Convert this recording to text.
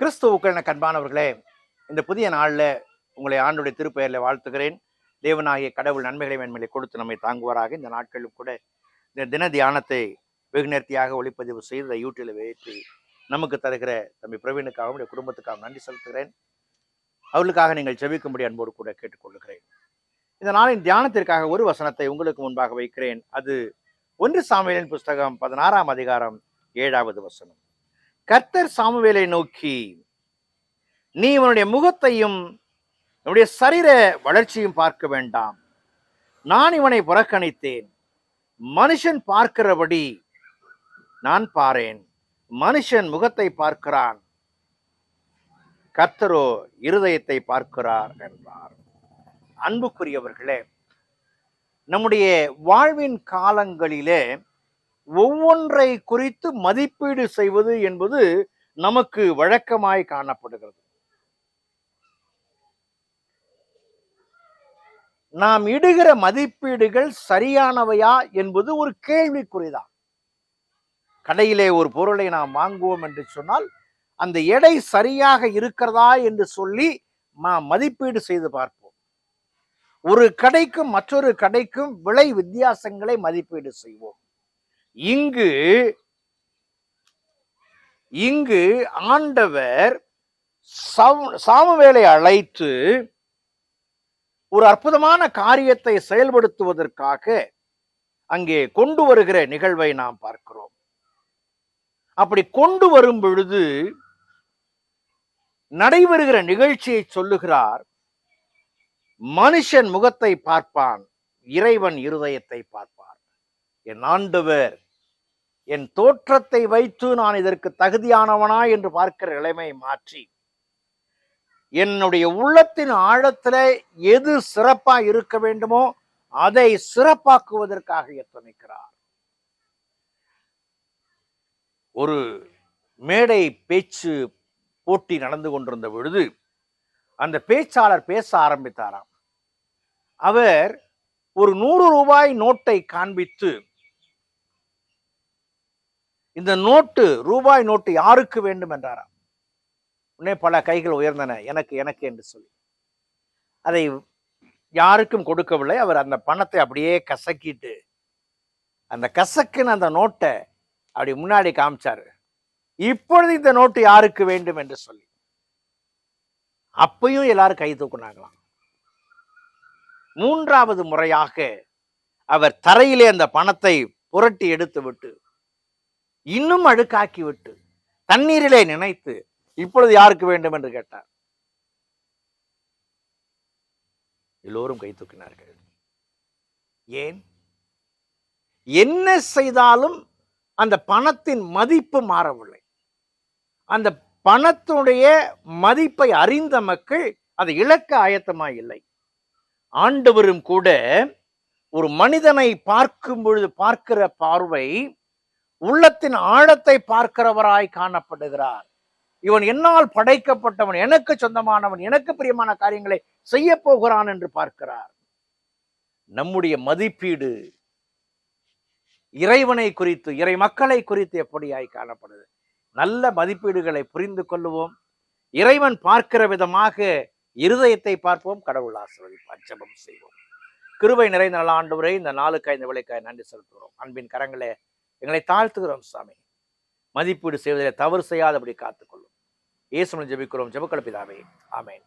கிறிஸ்துவுக்கள் என கண்பானவர்களே இந்த புதிய நாளில் உங்களை ஆண்டுடைய திருப்பெயரில் வாழ்த்துகிறேன். தேவனாகிய கடவுள் நன்மைகளை மேன்மைகளை கொடுத்து நம்மை தாங்குவாராக. இந்த நாட்களும் கூட இந்த தின தியானத்தை வெகு நேர்த்தியாக ஒளிப்பதிவு செய்து யூடியூபில் வைத்து நமக்கு தருகிற தம்பி பிரவீனுக்காகவும் உடைய குடும்பத்துக்காகவும் நன்றி செலுத்துகிறேன். அவர்களுக்காக நீங்கள் ஜெபிக்கும்படி அன்போடு கூட கேட்டுக்கொள்கிறேன் இந்த நாளின் தியானத்திற்காக ஒரு வசனத்தை உங்களுக்கு முன்பாக வைக்கிறேன். அது ஒன்று சாமியலின் புஸ்தகம் பதினாறாம் அதிகாரம் ஏழாவது வசனம். கர்த்தர் சாமுவேலை நோக்கி நீ இவனுடைய முகத்தையும் இவனுடைய சரீர வளர்ச்சியும் பார்க்க வேண்டாம். நான் இவனை புறக்கணித்தேன். மனுஷன் பார்க்கிறபடி நான் பாரேன். மனுஷன் முகத்தை பார்க்கிறான். கர்த்தரோ இருதயத்தை பார்க்கிறார் என்றார் அன்புக்குரியவர்களே நம்முடைய வாழ்வின் காலங்களிலே ஒவ்வொன்றை குறித்து மதிப்பீடு செய்வது என்பது நமக்கு வழக்கமாய் காணப்படுகிறது. நாம் இடுகிற மதிப்பீடுகள் சரியானவையா என்பது ஒரு கேள்விக்குறிதான். கடையிலே ஒரு பொருளை நாம் வாங்குவோம் என்று சொன்னால் அந்த எடை சரியாக இருக்கிறதா என்று சொல்லி நாம் மதிப்பீடு செய்து பார்ப்போம். ஒரு கடைக்கும் மற்றொரு கடைக்கும் விலை வித்தியாசங்களை மதிப்பீடு செய்வோம். இங்கு இங்கு ஆண்டவர் சாமு- சாமுவேலை அழைத்து ஒரு அற்புதமான காரியத்தை செயல்படுத்துவதற்காக அங்கே கொண்டு வருகிற நிகழ்வை நாம் பார்க்கிறோம். அப்படி கொண்டு வரும் பொழுது நடைபெறுகிற நிகழ்ச்சியை சொல்லுகிறார் மனுஷன் முகத்தை பார்ப்பான் இறைவன் இருதயத்தை பார்ப்பார் என் ஆண்டவர் என் தோற்றத்தை வைத்து நான் இதற்கு தகுதியானவனா என்று பார்க்கிற நிலைமையை மாற்றி என்னுடைய உள்ளத்தின் ஆழத்துல எது சிறப்பா இருக்க வேண்டுமோ அதை சிறப்பாக்குவதற்காக எத்தனைக்கிறார். ஒரு மேடை பேச்சு போட்டி நடந்து கொண்டிருந்த பொழுது அந்த பேச்சாளர் பேச ஆரம்பித்தாராம். அவர் ஒரு நூறு ரூபாய் நோட்டை காண்பித்து இந்த நோட்டு ரூபாய் நோட்டு யாருக்கு வேண்டும் என்றாராம்? உடனே பல கைகள் உயர்ந்தன எனக்கு எனக்கு என்று சொல்லி. அதை யாருக்கும் கொடுக்கவில்லை. அவர் அந்த பணத்தை அப்படியே கசக்கிட்டு அந்த கசக்குன்னு அந்த நோட்டை அப்படி முன்னாடி காமிச்சாரு. இப்பொழுது இந்த நோட்டு யாருக்கு வேண்டும் என்று சொல்லி. அப்பயும் எல்லாரும் கை தூக்குனாங்களாம். மூன்றாவது முறையாக அவர் தரையிலே அந்த பணத்தை புரட்டி எடுத்து விட்டு இன்னும் அழுக்காக்கி விட்டு தண்ணீரிலே நினைத்து இப்பொழுது யாருக்கு வேண்டும் என்று கேட்டார். எல்லோரும் கை தூக்கினார்கள். ஏன்? என்ன செய்தாலும் அந்த பணத்தின் மதிப்பு மாறவில்லை. அந்த பணத்துடைய மதிப்பை அறிந்த மக்கள் அதை இழக்க ஆயத்தமாக இல்லை. ஆண்டவரும் கூட ஒரு மனிதனை பார்க்கும் பொழுது பார்க்கிற பார்வை உள்ளத்தின் ஆழத்தை பார்க்கிறவராய் காணப்படுகிறார். இவன் என்னால் படைக்கப்பட்டவன் எனக்கு சொந்தமானவன் எனக்கு பிரியமான காரியங்களை செய்ய போகிறான் என்று பார்க்கிறார். நம்முடைய மதிப்பீடு இறைவனை குறித்து இறை மக்களை குறித்து எப்படியாய் காணப்படுது? நல்ல மதிப்பீடுகளை புரிந்து கொள்ளுவோம். இறைவன் பார்க்கிற விதமாக இருதயத்தை பார்ப்போம் கடவுள் ஆசிர்வதிப்பார் ஜபம் செய்வோம். கிருவை நிறைந்த ஆண்டு வரை இந்த நாளுக்காய் இந்த விளைக்காய் நன்றி செலுத்துகிறோம். அன்பின் கரங்களே எங்களை தாழ்த்துகிறோம் சாமி. மதிப்பீடு செய்வதில் தவறு செய்யாதபடி காத்துக்கொள்ளும். இயேசுமன் ஜபிக்கிறோம். ஜெபக்கல ஆமேன்.